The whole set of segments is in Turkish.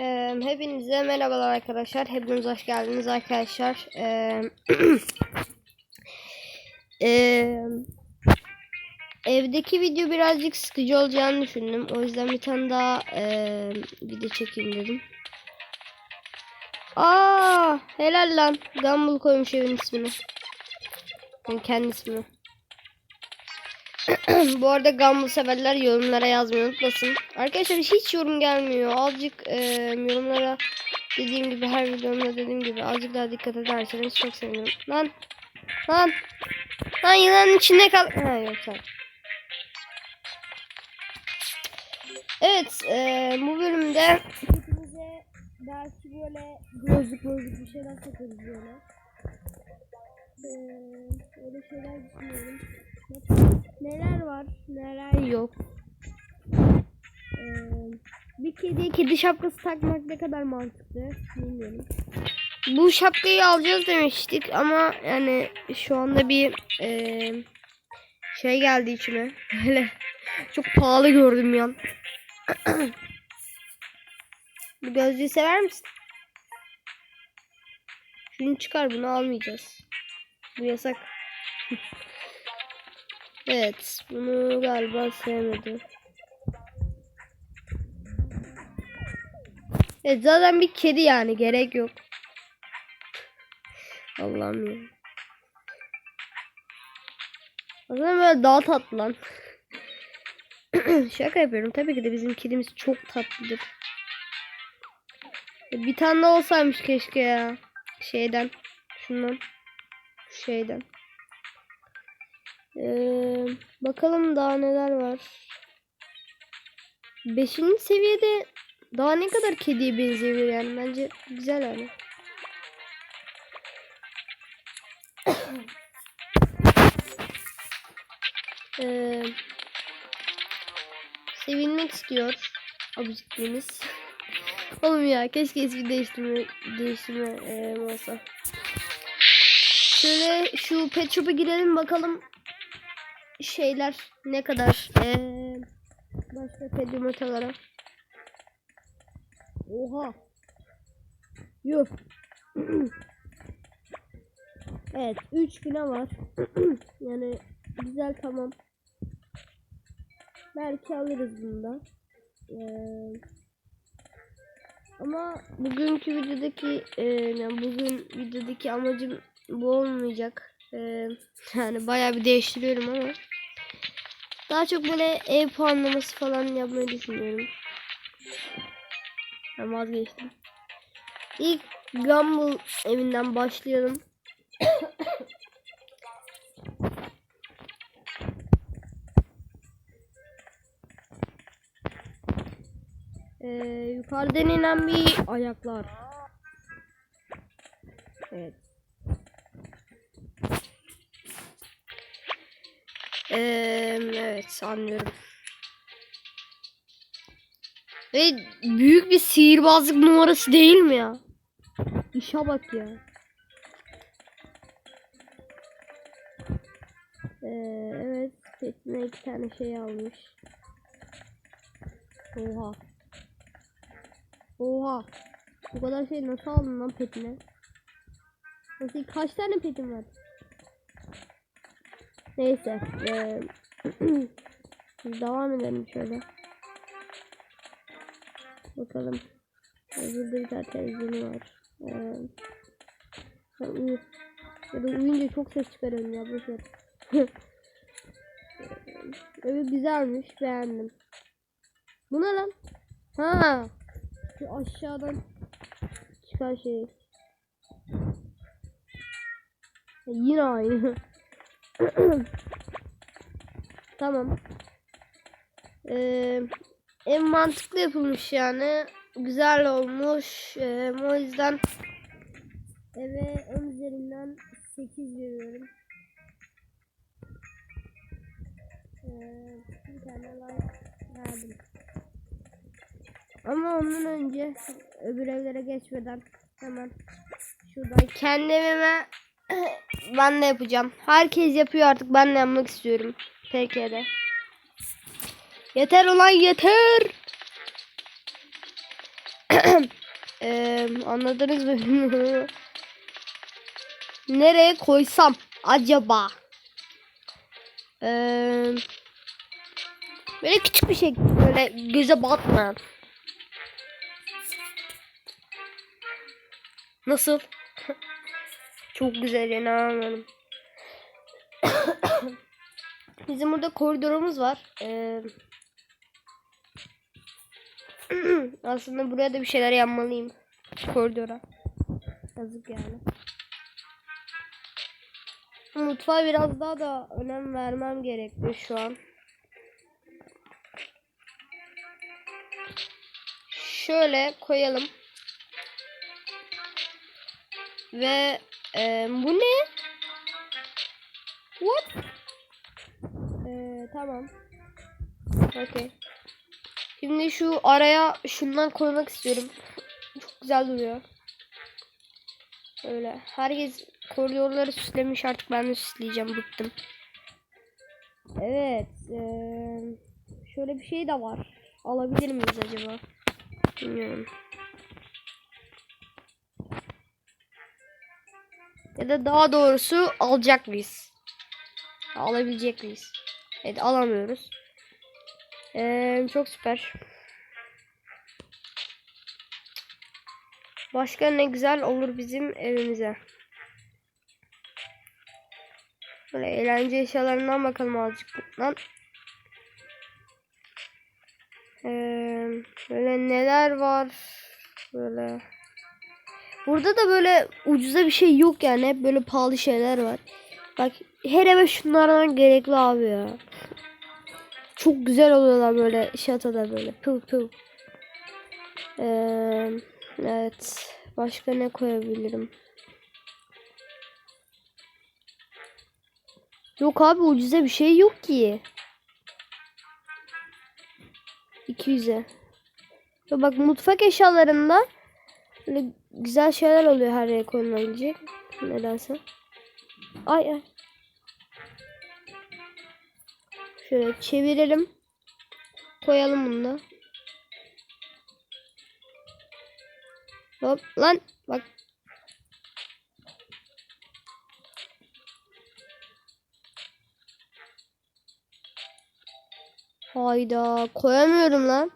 Ee, hepinize merhabalar arkadaşlar. Hepiniz hoş geldiniz arkadaşlar. Evdeki video birazcık sıkıcı olacağını düşündüm. O yüzden bir tane daha ee, video çekeyim dedim. Aa, helal lan. Gumball koymuş evin ismini. Yani kendi ismini. Bu arada Gumball severler yorumlara yazmayı unutmasın. Arkadaşlar hiç yorum gelmiyor. Azıcık e, yorumlara dediğim gibi her videomda dediğim gibi azıcık daha dikkat ederseniz çok sevinirim. Lan lan lan yılanın içinde kal. Ha yok tamam. Evet e, bu bölümde hepinize belki böyle gözlük gözlük bir şeyler takarız böyle. E, öyle şeyler düşünüyorum. Neler var, neler yok. Ee, bir kediye kedi şapkası takmak ne kadar mantıklı bilmiyorum. Bu şapkayı alacağız demiştik ama yani şu anda bir eee, şey geldi içime. Böyle çok pahalı gördüm yan. Bu gözlüğü sever misin? Şunu çıkar bunu almayacağız. Bu yasak. Evet, bunu galiba sevmedi. Evet, zaten bir kedi yani gerek yok. Allah'ım ya. O zaman böyle daha tatlı lan. Şaka yapıyorum. Tabii ki de bizim kedimiz çok tatlıdır. E, Bir tane olsaymış keşke ya. Şeyden. Şundan. Şeyden. Bakalım daha neler var. Beşinci seviyede daha ne kadar kediye benziyor yani bence güzel yani. ee, sevinmek istiyor abicikliğimiz. Oğlum ya keşke ismi değiştirme değiştirme ee, olsa. Şöyle şu pet shop'a girelim bakalım şeyler ne kadar ee, başka pet yumurtalara. Oha. Yuh. evet 3 güne var. yani güzel tamam. Belki alırız bunu da. Ee, ama bugünkü videodaki e, yani bugün videodaki amacım bu olmayacak. Ee, yani bayağı bir değiştiriyorum ama daha çok böyle ev puanlaması falan yapmayı düşünüyorum. Ben vazgeçtim. İlk Gumball evinden başlayalım. ee, yukarıdan inen bir ayaklar. Evet. Ee, evet anlıyorum. Ve büyük bir sihirbazlık numarası değil mi ya? İşe bak ya. Ee, evet. Petine iki tane şey almış. Oha. Oha. Bu kadar şey nasıl aldın lan petine? Nasıl kaç tane petin var? Neyse. Ee, devam edelim şöyle. Bakalım. Burada bir tane televizyonu var. Ee. Ya da uyuyunca çok ses çıkarıyorum ya. Boşver. Evet güzelmiş. Beğendim. Bu ne lan? Ha. Şu aşağıdan çıkan şey. Yine aynı. tamam. Ee, en mantıklı yapılmış yani. Güzel olmuş. Ee, o yüzden eve 10 üzerinden 8 veriyorum. Ee, bir tane verdim. Ama ondan önce öbür evlere geçmeden hemen şuradan kendi evime ben de yapacağım. Herkes yapıyor artık ben de yapmak istiyorum. PK'de. Yeter ulan yeter. Eee, anladınız mı. Nereye koysam acaba? Eee böyle küçük bir şey böyle göze batmayan. Nasıl? Çok güzel inanamıyorum. Bizim burada koridorumuz var. Ee, aslında buraya da bir şeyler yapmalıyım. Koridora. Yazık yani. Mutfağa biraz daha da önem vermem gerekli şu an. Şöyle koyalım. Ve e, bu ne? What? Ee, tamam. Okey. Şimdi şu araya şundan koymak istiyorum. Çok güzel duruyor. Öyle. Herkes koridorları süslemiş artık ben de süsleyeceğim. Bıktım. Evet. eee, şöyle bir şey de var. Alabilir miyiz acaba? Bilmiyorum. Ya da daha doğrusu alacak mıyız? Alabilecek miyiz? Evet alamıyoruz. Ee, çok süper. Başka ne güzel olur bizim evimize. Böyle eğlence eşyalarından bakalım azıcık. Lan. Ee, böyle neler var? Böyle. Burada da böyle ucuza bir şey yok yani. Hep böyle pahalı şeyler var. Bak her eve şunlardan gerekli abi ya. Çok güzel oluyorlar böyle şatoda böyle pıl pıl. Ee, evet. Başka ne koyabilirim? Yok abi ucuza bir şey yok ki. 200'e. Ya bak mutfak eşyalarında böyle güzel şeyler oluyor her yere konulabilecek. Nedense. Ay ay. Şöyle çevirelim. Koyalım bunu da. Hop lan bak. Hayda koyamıyorum lan.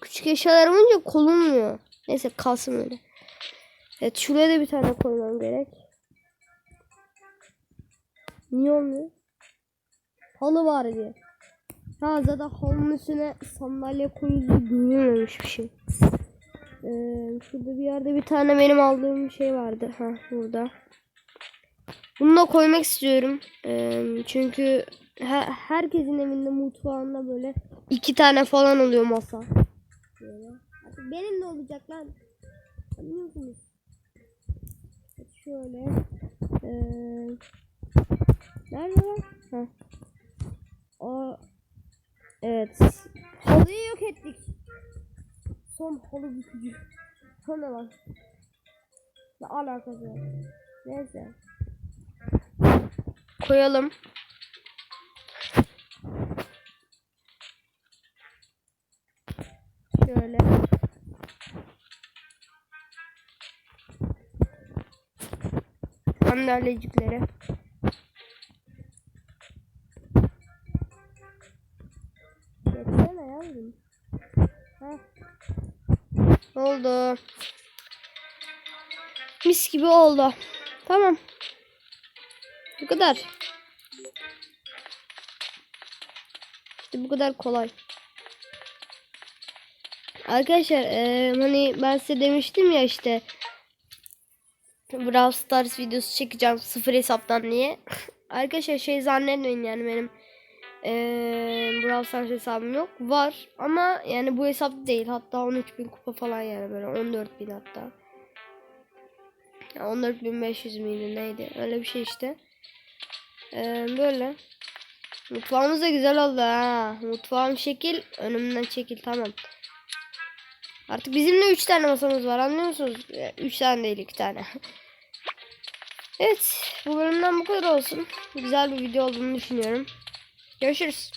Küçük eşyalar olunca kolunmuyor. Neyse kalsın öyle. Evet şuraya da bir tane koymam gerek. Niye olmuyor? Halı var diye. Ha zaten halının üstüne sandalye koyulduğu görülmemiş bir şey. Ee, şurada bir yerde bir tane benim aldığım şey vardı. Ha burada. Bunu da koymak istiyorum. Ee, çünkü he- herkesin evinde mutfağında böyle iki tane falan oluyor masa. Böyle. Benim de olacak lan. Anlıyorsunuz. Evet, Şöyle. Ee, nerede lan? Ha. Aa, evet. Halıyı yok ettik. Son halı bükücü. Sonra bak. Ne alakası var. Neyse. Koyalım. Şöyle. Sandalyecikleri. Gelsene yavrum. Heh. Oldu. Mis gibi oldu. Tamam. Bu kadar. İşte bu kadar kolay. Arkadaşlar eee, hani ben size demiştim ya işte Brawl Stars videosu çekeceğim sıfır hesaptan diye. Arkadaşlar şey zannetmeyin yani benim eee Brawl Stars hesabım yok. Var ama yani bu hesap değil. Hatta 13.000 kupa falan yani böyle 14.000 hatta. Ya 14.500 miydi neydi öyle bir şey işte. Eee, böyle. Mutfağımız da güzel oldu ha. Mutfağım şekil önümden çekil tamam. Artık bizim de 3 tane masamız var anlıyor musunuz? 3 tane değil 2 tane. evet bu bölümden bu kadar olsun. Güzel bir video olduğunu düşünüyorum. Görüşürüz.